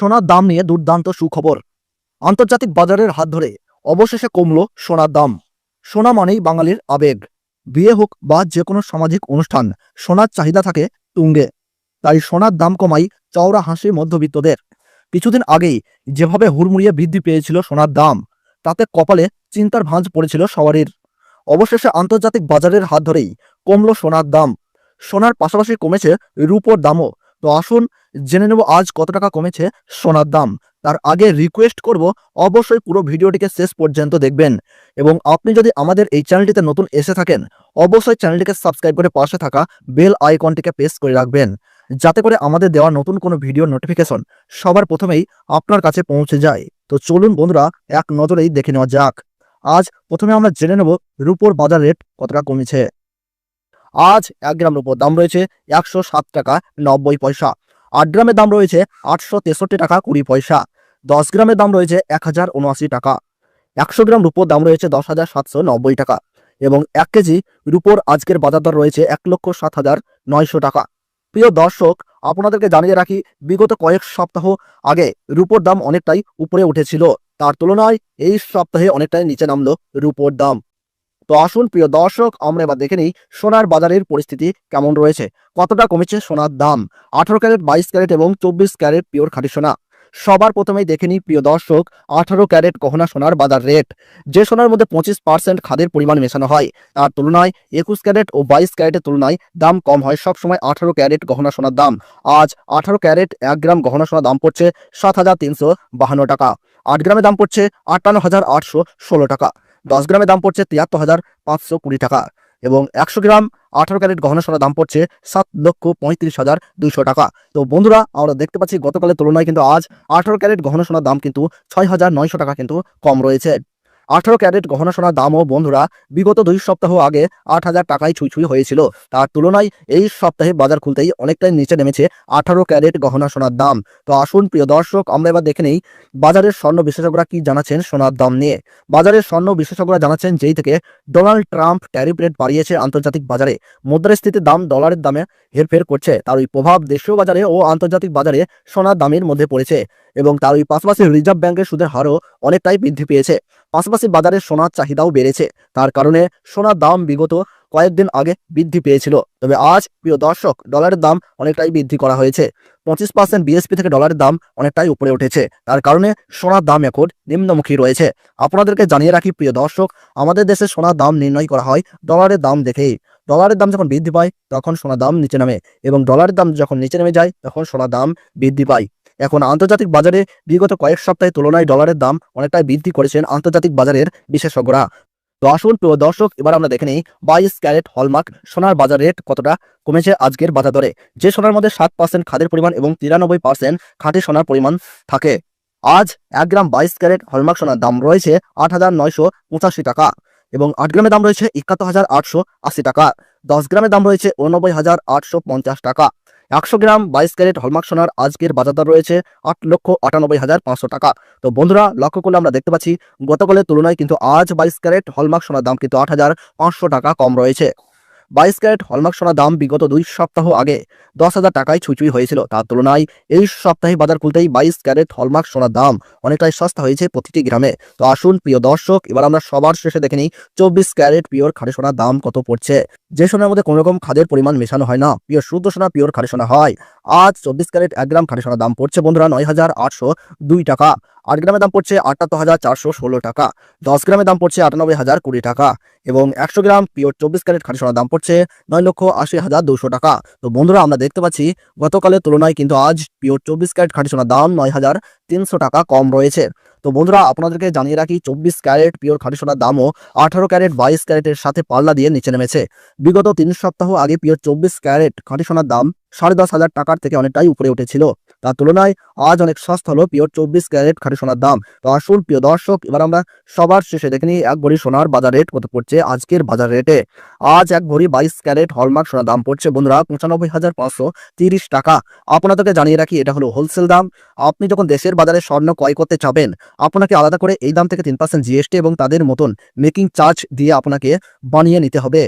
সোনার দাম নিয়ে দুর্দান্ত সুখবর। আন্তর্জাতিক বাজারের হাত ধরে অবশেষে কমল সোনার দাম। সোনা মানেই বাঙালির আবেগ। বিয়ে হোক বা যে কোনো সামাজিক অনুষ্ঠান, সোনার চাহিদা থাকে তুঙ্গে। তাই সোনার দাম কমাই চওড়া হাসি মধ্যবিত্তদের। কিছুদিন আগেই যেভাবে হুড়মুড়িয়ে বৃদ্ধি পেয়েছিল সোনার দাম, তাতে কপালে চিন্তার ভাঁজ পড়েছিল সবারই অবশেষে আন্তর্জাতিক বাজারের হাত ধরেই কমল সোনার দাম। সোনার পাশাপাশি কমেছে রূপোর দামও। তো আসুন জেনে নেব আজ কত টাকা কমেছে সোনার দাম। তার আগে রিকোয়েস্ট করব, অবশ্যই পুরো ভিডিওটিকে শেষ পর্যন্ত দেখবেন। এবং আপনি যদি আমাদের এই চ্যানেলটিতে নতুন এসে থাকেন, অবশ্যই চ্যানেলটিকে সাবস্ক্রাইব করে পাশে থাকা বেল আইকনটিকে প্রেস করে রাখবেন। যাতে করে আমাদের দেওয়া নতুন কোনো ভিডিও নোটিফিকেশন সবার প্রথমেই আপনার কাছে পৌঁছে যায়। তো চলুন বন্ধুরা, এক নজরেই দেখে নেওয়া যাক। আজ প্রথমে আমরা জেনে নেব রুপোর বাজার রেট কতটা কমেছে। আজ এক গ্রাম রুপোর দাম রয়েছে একশো সাত টাকা নব্বই পয়সা। আট গ্রামের দাম রয়েছে আটশো তেষট্টি টাকা কুড়ি পয়সা। দশ গ্রামের দাম রয়েছে এক হাজার উনআশি টাকা। একশো গ্রাম রুপোর দাম রয়েছে দশ হাজার সাতশো নব্বই টাকা এবং এক কেজি রুপোর আজকের বাজার দর রয়েছে এক লক্ষ সাত হাজার নয়শো টাকা। প্রিয় দর্শক, আপনাদেরকে জানিয়ে রাখি, বিগত কয়েক সপ্তাহ আগে রুপোর দাম অনেকটাই উপরে উঠেছিল। তার তুলনায় এই সপ্তাহে অনেকটাই নিচে নামলো রুপোর দাম। তো আসুন প্রিয় দর্শক, আমরা এবার দেখে নিই সোনার বাজারের পরিস্থিতি কেমন রয়েছে। কতটা কমেছে সোনার দাম? আঠারো ক্যারেট, বাইশ ক্যারেট এবং চব্বিশ ক্যারেট পিওর খাঁটি সোনা। সবার প্রথমেই দেখে নিই প্রিয় দর্শক, আঠারো ক্যারেট গহনা সোনার বাজার রেট। যে সোনার মধ্যে পঁচিশ পার্সেন্ট খাদের পরিমাণ মেশানো হয়, তার তুলনায় একুশ ক্যারেট ও বাইশ ক্যারেটের তুলনায় দাম কম হয় সবসময় আঠারো ক্যারেট গহনা সোনার দাম। আজ আঠারো ক্যারেট এক গ্রাম গহনা সোনার দাম পড়ছে সাত হাজার তিনশো বাহান্ন টাকা। আট গ্রামের দাম পড়ছে আটান্ন হাজার আটশো ষোলো টাকা। দশ গ্রামের দাম পড়ছে তিয়াত্তর হাজার পাঁচশো কুড়ি টাকা এবং একশো গ্রাম আঠারো ক্যারেট গহনা সোনার দাম পড়ছে সাত লক্ষ পঁয়ত্রিশ হাজার দুইশো টাকা। তো বন্ধুরা, আমরা দেখতে পাচ্ছি গতকালের তুলনায় কিন্তু আজ আঠারো ক্যারেট গহনা সোনার দাম কিন্তু ছয় হাজার নয়শো টাকা কিন্তু কম রয়েছে। আঠারো ক্যারেট গহনা সোনার দামও বন্ধুরা বিগত দুই সপ্তাহ আগে আট হাজার টাকায় ছুঁই ছুঁই হয়েছিল। তার তুলনায় এই সপ্তাহে বাজার খুলতেই অনেকটাই নিচে নেমেছে আঠারো ক্যারেট গহনা সোনার দাম। তো আসুন প্রিয় দর্শক, আমরা এবার দেখে নেই বাজারের স্বর্ণ বিশেষজ্ঞরা কি জানাচ্ছেন সোনার দাম নিয়ে। বাজারের স্বর্ণ বিশেষজ্ঞরা জানাচ্ছেন যেই থেকে ডোনাল্ড ট্রাম্প ট্যারিফ রেট বাড়িয়েছে আন্তর্জাতিক বাজারে। মুদ্রাস্ফীতির দাম ডলারের দামে হেরফের করছে। তার ওই প্রভাব দেশীয় বাজারে ও আন্তর্জাতিক বাজারে সোনার দামের মধ্যে পড়েছে। এবং তার ওই পাশাপাশি রিজার্ভ ব্যাংকের সুদের হারও অনেকটাই বৃদ্ধি পেয়েছে। পাশাপাশি বাজারে সোনার চাহিদাও বেড়েছে। তার কারণে সোনার দাম বিগত কয়েকদিন আগে বৃদ্ধি পেয়েছিল। তবে আজ, প্রিয় দর্শক ডলারের দাম অনেকটাই বৃদ্ধি করা হয়েছে। পঁচিশ পার্সেন্ট বিএসপি থেকে ডলারের দাম অনেকটাই উপরে উঠেছে। তার কারণে সোনার দাম এখন নিম্নমুখী রয়েছে। আপনাদেরকে জানিয়ে রাখি, প্রিয় দর্শক, আমাদের দেশে সোনার দাম নির্ণয় করা হয় ডলারের দাম দেখেই। ডলারের দাম যখন বৃদ্ধি পায়, তখন সোনার দাম নিচে নামে এবং ডলারের দাম যখন নিচে নেমে যায়, তখন সোনার দাম বৃদ্ধি পায়। এখন আন্তর্জাতিক বাজারে বিগত কয়েক সপ্তাহের তুলনায় ডলারের দাম অনেকটাই বৃদ্ধি করেছেন আন্তর্জাতিক বাজারের বিশেষজ্ঞরা। তো আসুন প্রিয় দর্শক, এবার আমরা দেখে নিই বাইশ ক্যারেট হলমার্ক সোনার বাজার রেট কতটা কমেছে আজকের বাজার দরে। যে সোনার মধ্যে সাত পার্সেন্ট খাদের পরিমাণ এবং তিরানব্বই পার্সেন্ট খাঁটি সোনার পরিমাণ থাকে। আজ এক গ্রাম বাইশ ক্যারেট হলমার্ক সোনার দাম রয়েছে আট হাজার নয়শো পঁচাশি টাকা এবং আট গ্রামের দাম রয়েছে একাত্তর হাজার আটশো আশি টাকা। দশ গ্রামের দাম রয়েছে উননব্বই হাজার আটশো পঞ্চাশ টাকা। একশো গ্রাম বাইশ ক্যারেট হলমার্ক সোনার আজকের বাজার দর রয়েছে আট লক্ষ আটানব্বই হাজার পাঁচশো টাকা। তো বন্ধুরা, লক্ষ্য করলে আমরা দেখতে পাচ্ছি, গতকালের তুলনায় কিন্তু আজ বাইশ ক্যারেট হলমার্ক সোনার দাম কিন্তু আট হাজার পাঁচশো টাকা কম রয়েছে। বাইশ ক্যারেট হলমার্ক সোনার দাম বিগত দুই সপ্তাহ আগে দশ হাজার টাকায় ছুঁচুই হয়েছিল। তার তুলনায় এই সপ্তাহে বাজার খুলতেই বাইশ ক্যারেট হলমার্ক সোনার দাম অনেকটাই সস্তা হয়েছে প্রতিটি গ্রামে। তো আসুন, প্রিয় দর্শক, এবার আমরা সবার শেষে দেখে নিই চব্বিশ ক্যারেট পিওর খাঁটি সোনার দাম কত পড়ছে। যে সোনার মধ্যে কোনো রকম খাদের পরিমাণ মেশানো হয় না পিওর শুদ্ধ সোনা পিওর খাঁটি সোনা হয়। আজ চব্বিশ ক্যারেট এক গ্রাম খাঁটি সোনার দাম পড়ছে বন্ধুরা নয় হাজার আটশো দুই টাকা। আট গ্রামের দাম পড়ছে আটাত্তর হাজার চারশো ষোলো টাকা, দশ গ্রামের দাম পড়ছে আটানব্বই হাজার কুড়ি টাকা এবং একশো গ্রাম পিওর চব্বিশ ক্যারেট খাঁটি সোনার দাম পড়ছে নয় লক্ষ আশি হাজার দুশো টাকা। তো বন্ধুরা, আমরা দেখতে পাচ্ছি গতকালের তুলনায় কিন্তু আজ পিওর চব্বিশ ক্যারেট খাঁটি সোনার দাম নয় হাজার তিনশো টাকা কম রয়েছে। তো বন্ধুরা, আপনাদেরকে জানিয়ে রাখি, চব্বিশ ক্যারেট পিওর খাঁটি সোনার দামও আঠারো ক্যারেট বাইশ ক্যারেটের সাথে পাল্লা দিয়ে নিচে নেমেছে। বিগত তিন সপ্তাহ আগে পিওর চব্বিশ ক্যারেট খাঁটি সোনার দাম সাড়ে দশ হাজার টাকার থেকে অনেকটাই উপরে উঠেছিল। তার তুলনায় আজ অনেক সস্তা হলো পিওর চব্বিশ ক্যারেট খাঁটি সোনার দাম। তো আসুন প্রিয় দর্শক, এবার আমরা সবার শেষে দেখে নিই এক ভরি সোনার বাজার রেট কত পড়ছে আজকের বাজার রেটে। আজ এক ভরি বাইশ ক্যারেট হলমার্ক সোনার দাম পড়ছে বন্ধুরা পঁচানব্বই হাজার পাঁচশো তিরিশ টাকা। আপনাদেরকে জানিয়ে রাখি, এটা হলো হোলসেল দাম। আপনি যখন দেশের বাজারে স্বর্ণ ক্রয় করতে চাবেন, আপনাকে আলাদা করে এই দাম থেকে তিন পার্সেন্ট জিএসটি এবং তাদের মতন মেকিং চার্জ দিয়ে আপনাকে বানিয়ে নিতে হবে।